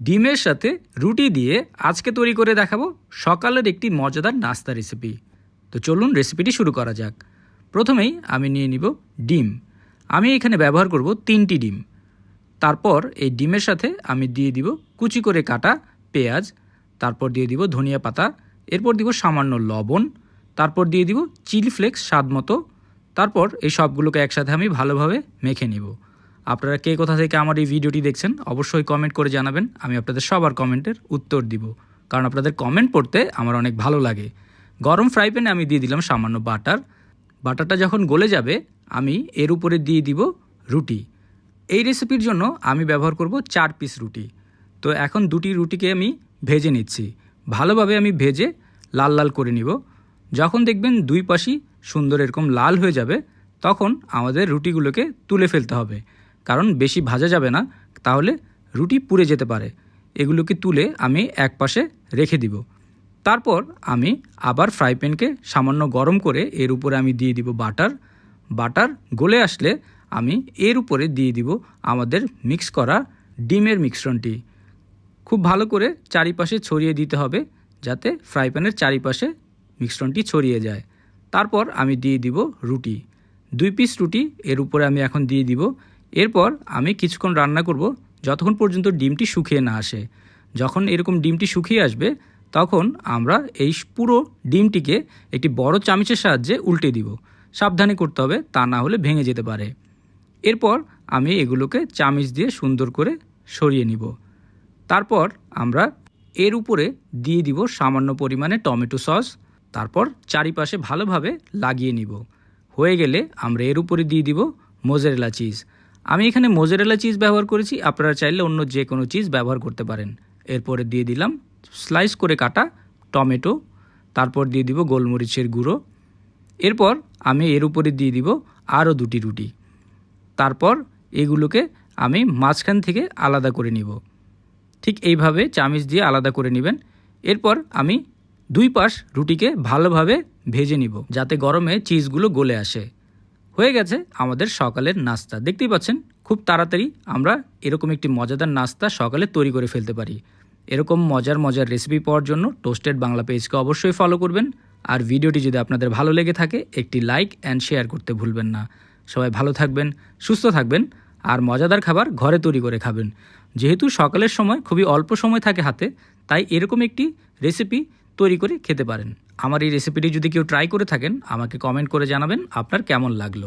ডিমের সাথে রুটি দিয়ে আজকে তৈরি করে দেখাবো সকালের একটি মজাদার নাস্তা রেসিপি তো চলুন রেসিপিটি শুরু করা যাক। প্রথমেই আমি নিয়ে নিব ডিম। আমি এখানে ব্যবহার করব তিনটি ডিম। তারপর এই ডিমের সাথে আমি দিয়ে দিব কুচি করে কাটা পেঁয়াজ। তারপর দিয়ে দিব ধনিয়া পাতা। এরপর দিব সামান্য লবণ। তারপর দিয়ে দিব চিলি ফ্লেক্স স্বাদ মতো তারপর এই সবগুলোকে একসাথে আমি ভালোভাবে মেখে নিব। আপনারা কে কোথা থেকে আমার এই ভিডিওটি দেখছেন, অবশ্যই কমেন্ট করে জানাবেন। আমি আপনাদের সবার কমেন্টের উত্তর দিব। কারণ আপনাদের কমেন্ট পড়তে আমার অনেক ভালো লাগে। গরম ফ্রাই প্যানে আমি দিয়ে দিলাম সামান্য বাটার বাটারটা যখন গলে যাবে, আমি এর উপরে দিয়ে দিব রুটি। এই রেসিপির জন্য আমি ব্যবহার করব চার পিস রুটি। তো এখন দুটি রুটিকে আমি ভেজে নিচ্ছি। ভালোভাবে আমি ভেজে লাল লাল করে নিব। যখন দেখবেন দুই পাশই সুন্দর এরকম লাল হয়ে যাবে, তখন আমাদের রুটিগুলোকে তুলে ফেলতে হবে। কারণ বেশি ভাজা যাবে না, তাহলে রুটি পুড়ে যেতে পারে। এগুলোকে তুলে আমি এক পাশে রেখে দিব। তারপর আমি আবার ফ্রাই প্যানকে সামান্য গরম করে এর উপরে আমি দিয়ে দিব বাটার। বাটার গলে আসলে আমি এর উপরে দিয়ে দিব আমাদের মিক্স করা ডিমের মিশ্রণটি। খুব ভালো করে চারিপাশে ছড়িয়ে দিতে হবে যাতে ফ্রাই প্যানের চারিপাশে মিশ্রণটি ছড়িয়ে যায়। তারপর আমি দিয়ে দিব রুটি। দুই পিস রুটি এর উপরে আমি এখন দিয়ে দিব এরপর আমি কিছুক্ষণ রান্না করব যতক্ষণ পর্যন্ত ডিমটি শুকিয়ে না আসে। যখন এরকম ডিমটি শুকিয়ে আসবে, তখন আমরা এই পুরো ডিমটিকে একটি বড় চামচের সাহায্যে উল্টে দিব। সাবধানে করতে হবে, তা না হলে ভেঙে যেতে পারে। এরপর আমি এগুলোকে চামিচ দিয়ে সুন্দর করে সরিয়ে নিব। তারপর আমরা এর উপরে দিয়ে দিব সামান্য পরিমাণে টমেটো সস। তারপর চারিপাশে ভালোভাবে লাগিয়ে নিব। হয়ে গেলে আমরা এর উপরে দিয়ে দিব মোজারেলা চিজ। আমি এখানে মোজারেলা চিজ ব্যবহার করেছি, আপনারা চাইলে অন্য যে কোনো চিজ ব্যবহার করতে পারেন। এরপরে দিয়ে দিলাম স্লাইস করে কাটা টমেটো, তারপর দিয়ে দিব গোলমরিচের গুঁড়ো। এরপর আমি এর উপরে দিয়ে দিব আরও দুটি রুটি। তারপর এগুলোকে আমি মাঝখান থেকে আলাদা করে নিব। ঠিক এইভাবে চামিচ দিয়ে আলাদা করে নেবেন। এরপর আমি দুই পাশ রুটিকে ভালোভাবে ভেজে নিব, যাতে গরমে চিজগুলো গলে আসে। হয়ে গেছে আমাদের সকালের নাস্তা। দেখতেই পাচ্ছেন, খুব তাড়াতাড়ি আমরা এরকম একটি মজাদার নাস্তা সকালে তৈরি করে ফেলতে পারি। এরকম মজার মজার রেসিপি পাওয়ার জন্য টোস্টেড বাংলা পেজকে অবশ্যই ফলো করবেন। আর ভিডিওটি যদি আপনাদের ভালো লেগে থাকে, একটি লাইক অ্যান্ড শেয়ার করতে ভুলবেন না। সবাই ভালো থাকবেন, সুস্থ থাকবেন, আর মজাদার খাবার ঘরে তৈরি করে খাবেন। যেহেতু সকালের সময় খুবই অল্প সময় থাকে হাতে, তাই এরকম একটি রেসিপি তৈরি করে খেতে পারেন। আমার এই রেসিপিটি যদি কেউ ট্রাই করে থাকেন, আমাকে কমেন্ট করে জানাবেন আপনার কেমন লাগল।